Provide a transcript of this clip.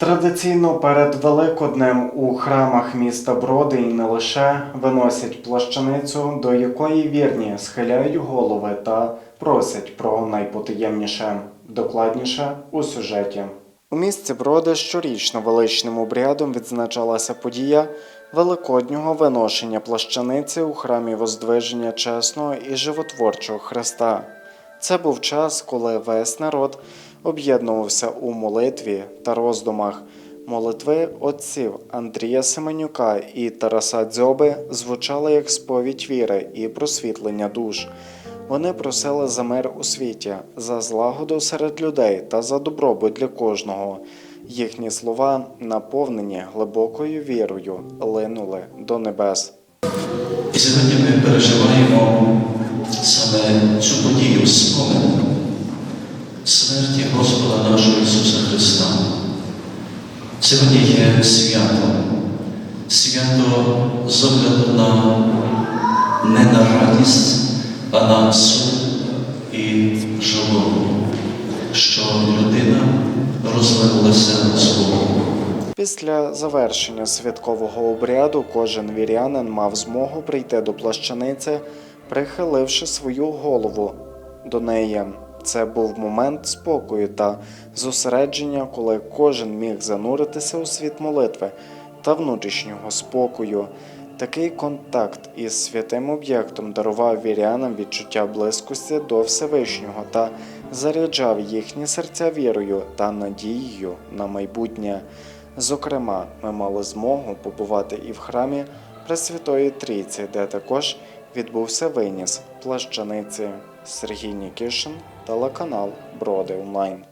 Традиційно перед Великоднем у храмах міста Броди і не лише виносять плащаницю, до якої вірні схиляють голови та просять про найпотаємніше, докладніше у сюжеті. У місті Броди щорічно величним обрядом відзначалася подія великоднього виношення плащаниці у храмі Воздвиження Чесного і Животворчого Христа. Це був час, коли весь народ об'єднувався у молитві та роздумах. Молитви отців Андрія Семенюка і Тараса Дзьоби звучали як сповідь віри і просвітлення душ. Вони просили за мир у світі, за злагоду серед людей та за добробут для кожного. Їхні слова, наповнені глибокою вірою, линули до небес. І сьогодні ми переживаємо саме цю подію Сьогодні є свято, свято з огляду на не на радість, а на суд і жалобу, що людина розвернулася з Богом. Після завершення святкового обряду кожен вірянин мав змогу прийти до плащаниці, прихиливши свою голову до неї. Це був момент спокою та зосередження, коли кожен міг зануритися у світ молитви та внутрішнього спокою. Такий контакт із святим об'єктом дарував вірянам відчуття близькості до Всевишнього та заряджав їхні серця вірою та надією на майбутнє. Зокрема, ми мали змогу побувати і в храмі Пресвятої Трійці, де також відбувся виніс плащаниці Сергій Нікішин, телеканал Броди Онлайн.